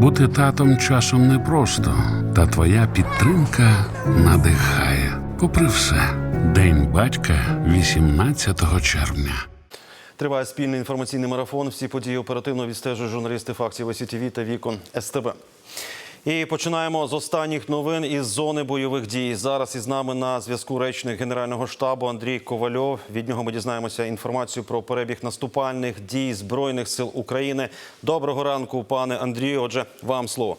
Бути татом часом непросто, та твоя підтримка надихає. Попри все, День батька 18 червня. Триває спільний інформаційний марафон. Всі події оперативно відстежують журналісти фактів ОСІТІВІ та Вікон СТБ. І починаємо з останніх новин із зони бойових дій. Зараз із нами на зв'язку речник Генерального штабу Андрій Ковальов. Від нього ми дізнаємося інформацію про перебіг наступальних дій Збройних сил України. Доброго ранку, пане Андрію. Отже, вам слово.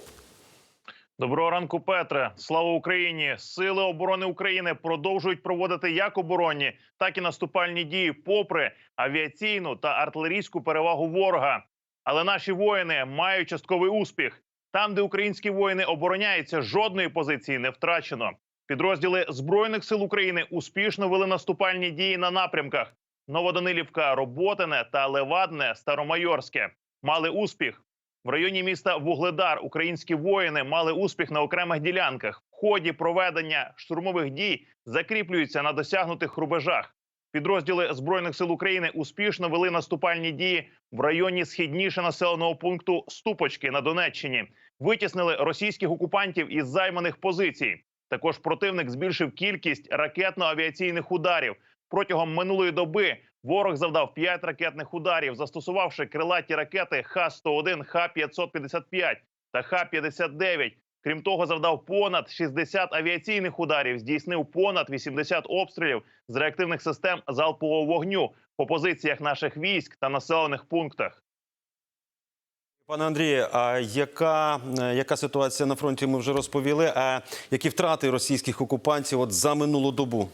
Доброго ранку, Петре. Слава Україні! Сили оборони України продовжують проводити як оборонні, так і наступальні дії, попри авіаційну та артилерійську перевагу ворога. Але наші воїни мають частковий успіх. Там, де українські воїни обороняються, жодної позиції не втрачено. Підрозділи збройних сил України успішно вели наступальні дії на напрямках: Новоданилівка, Роботине та Левадне, Старомайорське. Мали успіх. В районі міста Вугледар українські воїни мали успіх на окремих ділянках. В ході проведення штурмових дій закріплюються на досягнутих рубежах. Підрозділи збройних сил України успішно вели наступальні дії в районі східніше населеного пункту Ступочки на Донеччині. Витіснили російських окупантів із займаних позицій. Також противник збільшив кількість ракетно-авіаційних ударів. Протягом минулої доби ворог завдав 5 ракетних ударів, застосувавши крилаті ракети Х-101, Х-555 та Х-59. Крім того, завдав понад 60 авіаційних ударів, здійснив понад 80 обстрілів з реактивних систем залпового вогню по позиціях наших військ та населених пунктах. Пане Андрію, а яка, е, яка ситуація на фронті? Ми вже розповіли. А які втрати російських окупантів от за минулу добу?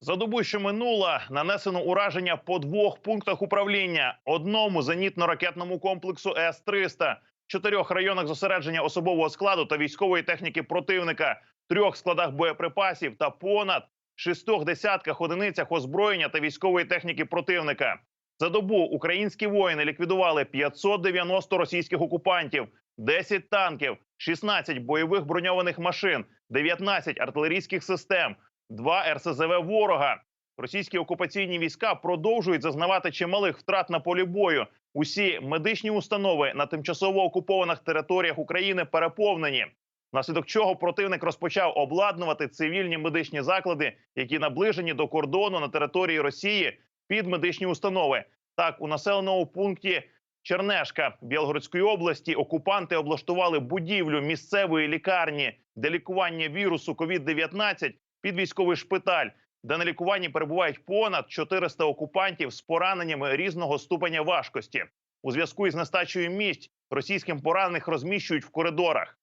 За добу, що минула, нанесено ураження по двох пунктах управління: одному зенітно-ракетному комплексу С-300, чотирьох районах зосередження особового складу та військової техніки противника, трьох складах боєприпасів та понад шістох десятках одиницях озброєння та військової техніки противника. За добу українські воїни ліквідували 590 російських окупантів, 10 танків, 16 бойових броньованих машин, 19 артилерійських систем, 2 РСЗВ ворога. Російські окупаційні війська продовжують зазнавати чималих втрат на полі бою. Усі медичні установи на тимчасово окупованих територіях України переповнені. Внаслідок чого противник розпочав обладнувати цивільні медичні заклади, які наближені до кордону на території Росії під медичні установи. Так, у населеному пункті Чернешка Білгородської області окупанти облаштували будівлю місцевої лікарні для лікування вірусу COVID-19 під військовий шпиталь, де на лікуванні перебувають понад 400 окупантів з пораненнями різного ступеня важкості. У зв'язку із нестачею місць російським поранених розміщують в коридорах.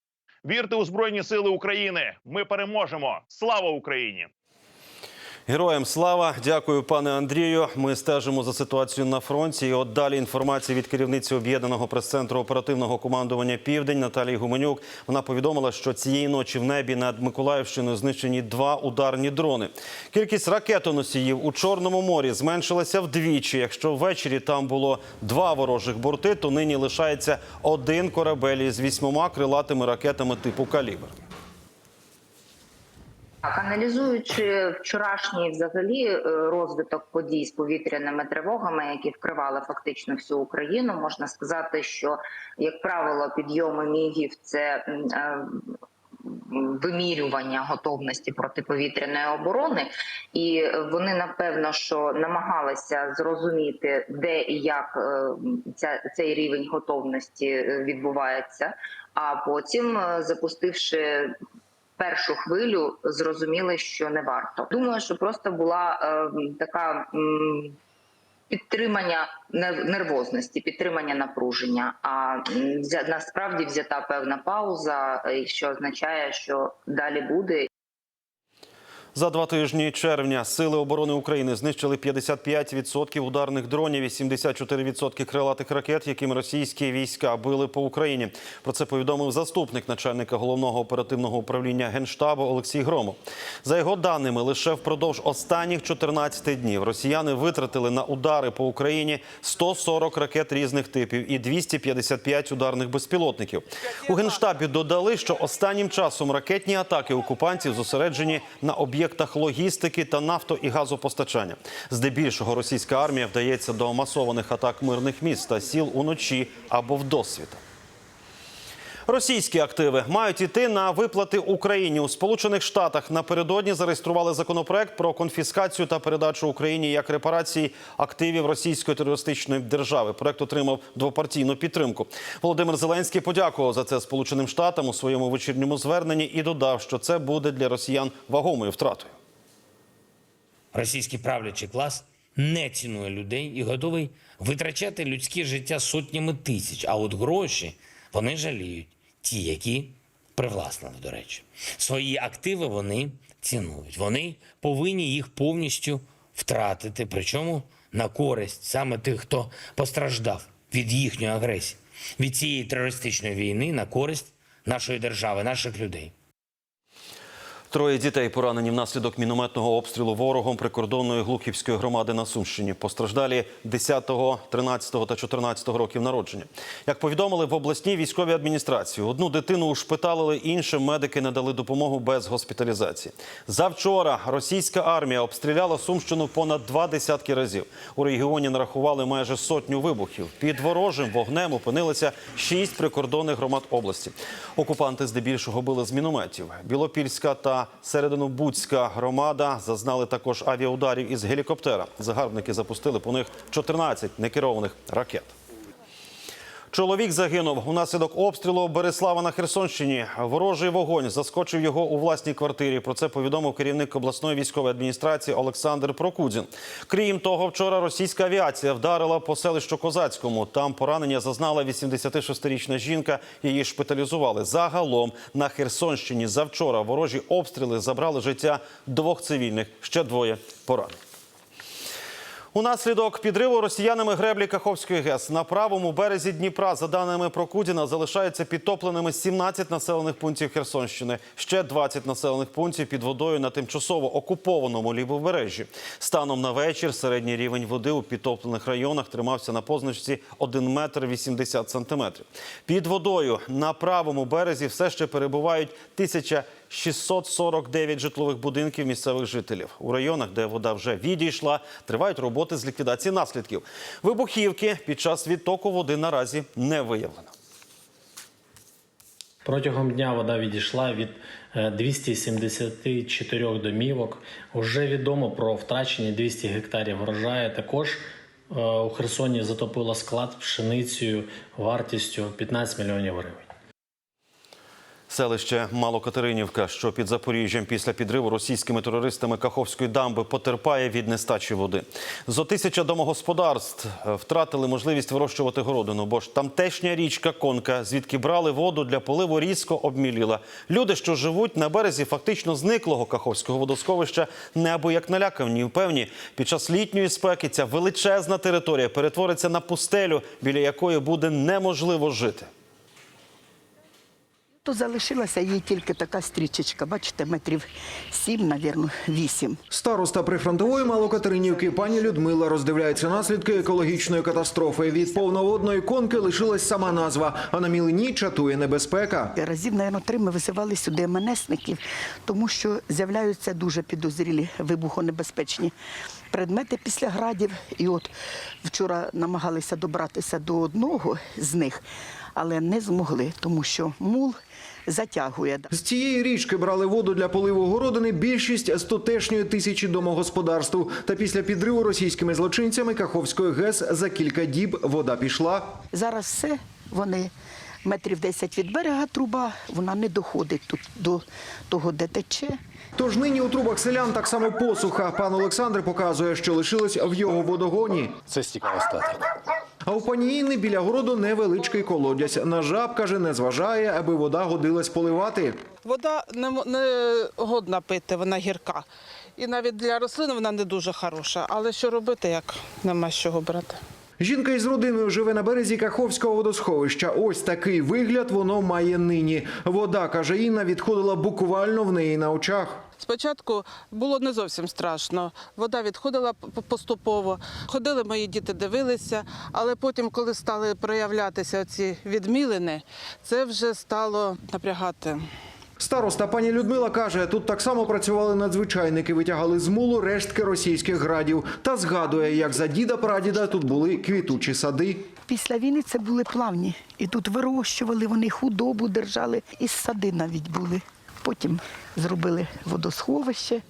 Вірте у збройні сили України! Ми переможемо! Слава Україні! Героям слава, дякую, пане Андрію. Ми стежимо за ситуацією на фронті. І от далі інформація від керівниці об'єднаного прес-центру оперативного командування Південь Наталії Гуменюк. Вона повідомила, що цієї ночі в небі над Миколаївщиною знищені два ударні дрони. Кількість ракетоносіїв у Чорному морі зменшилася вдвічі. Якщо ввечері там було два ворожих борти, то нині лишається один корабель із вісьмома крилатими ракетами типу калібр. Так, аналізуючи вчорашній взагалі е, розвиток подій з повітряними тривогами, які вкривали фактично всю Україну, можна сказати, що як правило підйоми мігів це е, вимірювання готовності протиповітряної оборони, і вони напевно що намагалися зрозуміти, де і як е, ця цей рівень готовності відбувається. А потім, запустивши першу хвилю зрозуміли, що не варто. Думаю, що просто була е, така м, підтримання нер- нервозності, підтримання напруження. А насправді взята певна пауза, е, що означає, що далі буде. За два тижні червня сили оборони України знищили 55% ударних дронів і 74% крилатих ракет, якими російські війська били по Україні. Про це повідомив заступник начальника головного оперативного управління генштабу Олексій Громов. За його даними, лише впродовж останніх 14 днів росіяни витратили на удари по Україні 140 ракет різних типів і 255 ударних безпілотників. У генштабі додали, що останнім часом ракетні атаки окупантів зосереджені на об'єктах логістики та нафто і газопостачання. Здебільшого російська армія вдається до масованих атак мирних міст та сіл уночі або вдосвіта. Російські активи мають іти на виплати Україні у Сполучених Штатах. Напередодні зареєстрували законопроект про конфіскацію та передачу Україні як репарації активів російської терористичної держави. Проект отримав двопартійну підтримку. Володимир Зеленський подякував за це Сполученим Штатам у своєму вечірньому зверненні і додав, що це буде для росіян вагомою втратою. Російський правлячий клас не цінує людей і готовий витрачати людське життя сотнями тисяч. А от гроші вони жаліють, ті, які привласнили, до речі. Свої активи вони цінують. Вони повинні їх повністю втратити, причому на користь саме тих, хто постраждав від їхньої агресії, від цієї терористичної війни на користь нашої держави, наших людей. Троє дітей поранені внаслідок мінометного обстрілу ворогом прикордонної Глухівської громади на Сумщині. Постраждалі 10, 13 та 14 років народження. Як повідомили в обласній військовій адміністрації, одну дитину ушпиталили, іншим медики не дали допомогу без госпіталізації. Завчора російська армія обстріляла Сумщину понад два десятки разів. У регіоні нарахували майже сотню вибухів. Під ворожим вогнем опинилися шість прикордонних громад області. Окупанти здебільшого били з мінометів. Білопільська та Серединобудська громада зазнали також авіаударів із гелікоптера. Загарбники запустили по них 14 некерованих ракет. Чоловік загинув унаслідок обстрілу Береслава на Херсонщині. Ворожий вогонь заскочив його у власній квартирі. Про це повідомив керівник обласної військової адміністрації Олександр Прокудзін. Крім того, вчора російська авіація вдарила по селищу Козацькому. Там поранення зазнала 86-річна жінка. Її шпиталізували. Загалом на Херсонщині завчора ворожі обстріли забрали життя двох цивільних. Ще двоє поранені. Унаслідок підриву росіянами греблі Каховської ГЕС на правому березі Дніпра, за даними Прокудіна, залишаються підтопленими 17 населених пунктів Херсонщини. Ще 20 населених пунктів під водою на тимчасово окупованому лівобережжі. Станом на вечір середній рівень води у підтоплених районах тримався на позначці 1 метр 80 сантиметрів. Під водою на правому березі все ще перебувають 1649 житлових будинків місцевих жителів. У районах, де вода вже відійшла, тривають роботи з ліквідації наслідків. Вибухівки під час відтоку води наразі не виявлено. Протягом дня вода відійшла від е, 274 домівок. Уже відомо про втрачені 200 гектарів врожаю. Також е, у Херсоні затопило склад пшеницею вартістю 15 мільйонів гривень. Селище Малокатеринівка, що під Запоріжжям після підриву російськими терористами Каховської дамби, потерпає від нестачі води. Зо тисяча домогосподарств е, втратили можливість вирощувати городину, бо ж тамтешня річка Конка, звідки брали воду для поливу, різко обміліла. Люди, що живуть на березі фактично зниклого Каховського водосховища, неабияк налякані. Певні, під час літньої спеки ця величезна територія перетвориться на пустелю, біля якої буде неможливо жити. То залишилася їй тільки така стрічечка, бачите, метрів сім, навірно, вісім. Староста прифронтової Малокатеринівки пані Людмила роздивляється наслідки екологічної катастрофи. Від повноводної конки лишилась сама назва, а на мілині чатує небезпека. Разів, навірно, три ми визивали сюди МНСників, тому що з'являються дуже підозрілі вибухонебезпечні предмети після градів. І от вчора намагалися добратися до одного з них, але не змогли, тому що мул затягує. З цієї річки брали воду для поливу городини більшість з тутешньої тисячі домогосподарств. Та після підриву російськими злочинцями Каховської ГЕС за кілька діб вода пішла. Зараз все, вони метрів 10 від берега труба, вона не доходить тут до того, де тече. Тож нині у трубах селян так само посуха. Пан Олександр показує, що лишилось в його водогоні. Це стікав статик. А у пані Інни біля городу невеличкий колодязь. На жаб, каже, не зважає, аби вода годилась поливати. Вода не, не годна пити, вона гірка. І навіть для рослин вона не дуже хороша. Але що робити, як нема з чого брати? Жінка із родиною живе на березі Каховського водосховища. Ось такий вигляд воно має нині. Вода, каже Інна, відходила буквально в неї на очах. Спочатку було не зовсім страшно. Вода відходила поступово. Ходили мої діти, дивилися, але потім, коли стали проявлятися ці відмілини, це вже стало напрягати. Староста пані Людмила каже, тут так само працювали надзвичайники, витягали з мулу рештки російських градів та згадує, як за діда прадіда тут були квітучі сади. Після війни це були плавні. І тут вирощували, вони худобу держали, і сади навіть були. Потім зробили водосховище.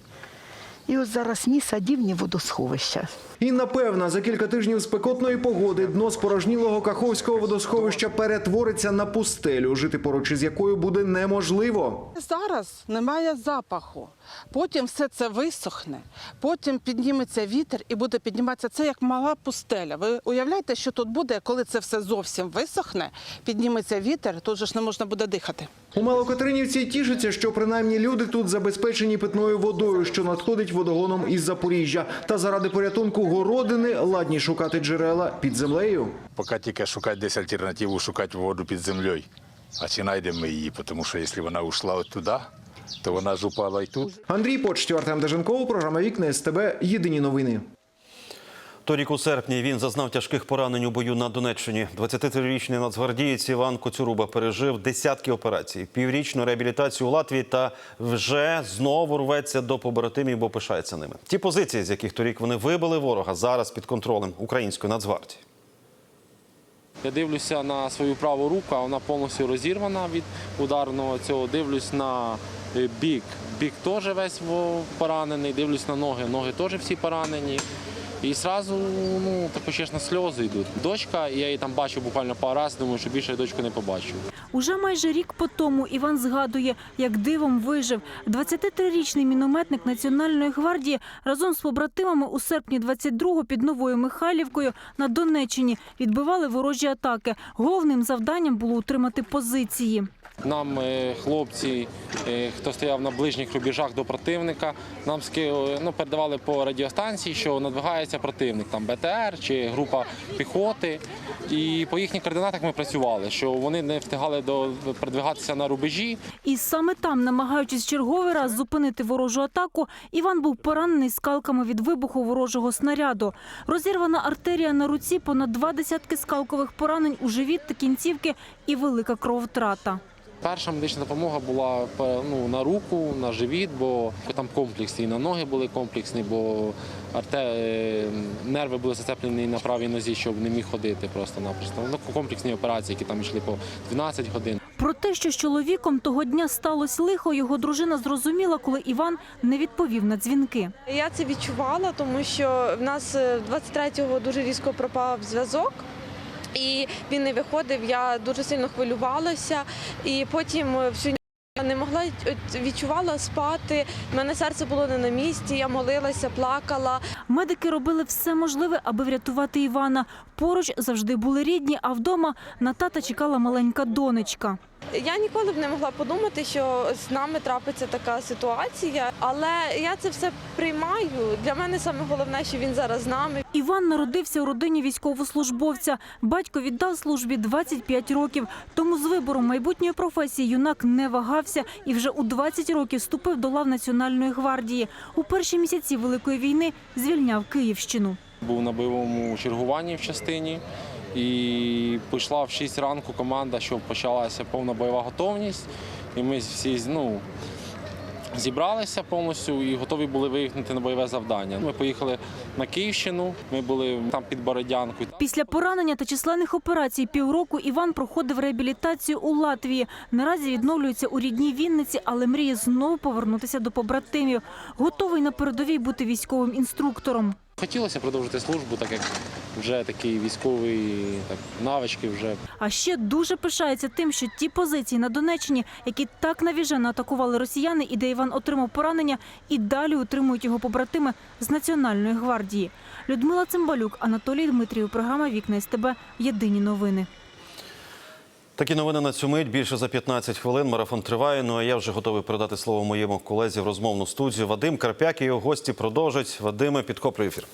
І ось зараз ні садів, ні водосховища. Інна певна, за кілька тижнів спекотної погоди дно спорожнілого Каховського водосховища перетвориться на пустелю, жити поруч із якою буде неможливо. Зараз немає запаху. Потім все це висохне, потім підніметься вітер і буде підніматися це як мала пустеля. Ви уявляєте, що тут буде, коли це все зовсім висохне, підніметься вітер, тут же ж не можна буде дихати. У Малокатеринівці тішаться, що принаймні люди тут забезпечені питною водою, що надходить водогоном із Запоріжжя. Та заради порятунку городини ладні шукати джерела під землею. Поки тільки шукати десь альтернативу, шукати воду під землею. А чи знайдемо ми її? Тому що якщо вона ушла от туди, то вона ж упала і тут. Андрій Почтів, Артем Деженков, програма Вікна СТБ. Єдині новини. Торік у серпні він зазнав тяжких поранень у бою на Донеччині. 23-річний нацгвардієць Іван Коцюруба пережив десятки операцій, піврічну реабілітацію у Латвії та вже знову рветься до побратимів, бо пишається ними. Ті позиції, з яких торік вони вибили ворога, зараз під контролем української нацгвардії. Я дивлюся на свою праву руку, вона повністю розірвана від ударного цього. Дивлюсь на е, бік. Бік теж весь поранений. Дивлюсь на ноги. Ноги теж всі поранені. І одразу ну, ти почеш на сльози йдуть. Дочка, я її там бачу буквально пару разів, думаю, що більше я дочку не побачу. Уже майже рік по тому Іван згадує, як дивом вижив. 23-річний мінометник Національної гвардії разом з побратимами у серпні 22-го під Новою Михайлівкою на Донеччині відбивали ворожі атаки. Головним завданням було утримати позиції. Нам е, хлопці, е, хто стояв на ближніх рубежах до противника, нам ски- ну, передавали по радіостанції, що надвигається противник, там БТР чи група піхоти. І по їхніх координатах ми працювали, що вони не встигали до передвигатися на рубежі. І саме там, намагаючись черговий раз зупинити ворожу атаку, Іван був поранений скалками від вибуху ворожого снаряду. Розірвана артерія на руці, понад два десятки скалкових поранень у живіт та кінцівки і велика крововтрата. Перша медична допомога була ну, на руку, на живіт, бо там комплексні, і на ноги були комплексні, бо арте... е, нерви були зацеплені на правій нозі, щоб не міг ходити просто-напросто. Ну, комплексні операції, які там йшли по 12 годин. Про те, що з чоловіком того дня сталося лихо, його дружина зрозуміла, коли Іван не відповів на дзвінки. Я це відчувала, тому що в нас е, 23-го дуже різко пропав зв'язок. І він не виходив, я дуже сильно хвилювалася, і потім е, всю я не могла відчувала спати. У мене серце було не на місці. Я молилася, плакала. Медики робили все можливе, аби врятувати Івана. Поруч завжди були рідні, а вдома на тата чекала маленька донечка. Я ніколи б не могла подумати, що з нами трапиться така ситуація, але я це все приймаю. Для мене саме головне, що він зараз з нами. Іван народився у родині військовослужбовця. Батько віддав службі 25 років. Тому з вибором майбутньої професії юнак не вагався і вже у 20 років вступив до лав Національної гвардії. У перші місяці Великої війни звільняв Київщину. Був на бойовому чергуванні в частині. І пішла в 6 ранку команда, що почалася повна бойова готовність. І ми всі ну, зібралися повністю і готові були виїхати на бойове завдання. Ми поїхали на Київщину, ми були там під Бородянкою. Після поранення та численних операцій півроку Іван проходив реабілітацію у Латвії. Наразі відновлюється у рідній Вінниці, але мріє знову повернутися до побратимів. Готовий на передовій бути військовим інструктором. Хотілося продовжити службу, так як вже такий військовий так, навички вже А ще дуже пишається тим, що ті позиції на Донеччині, які так навіжено атакували росіяни, і де Іван отримав поранення, і далі утримують його побратими з Національної гвардії. Людмила Цимбалюк, Анатолій Дмитрів. Програма Вікна СТБ. Єдині новини. Такі новини на цю мить. Більше за 15 хвилин. Марафон триває. Ну а я вже готовий передати слово моєму колезі в розмовну студію. Вадим Карпяк і його гості продовжать. Вадиме, підкоплюй ефір.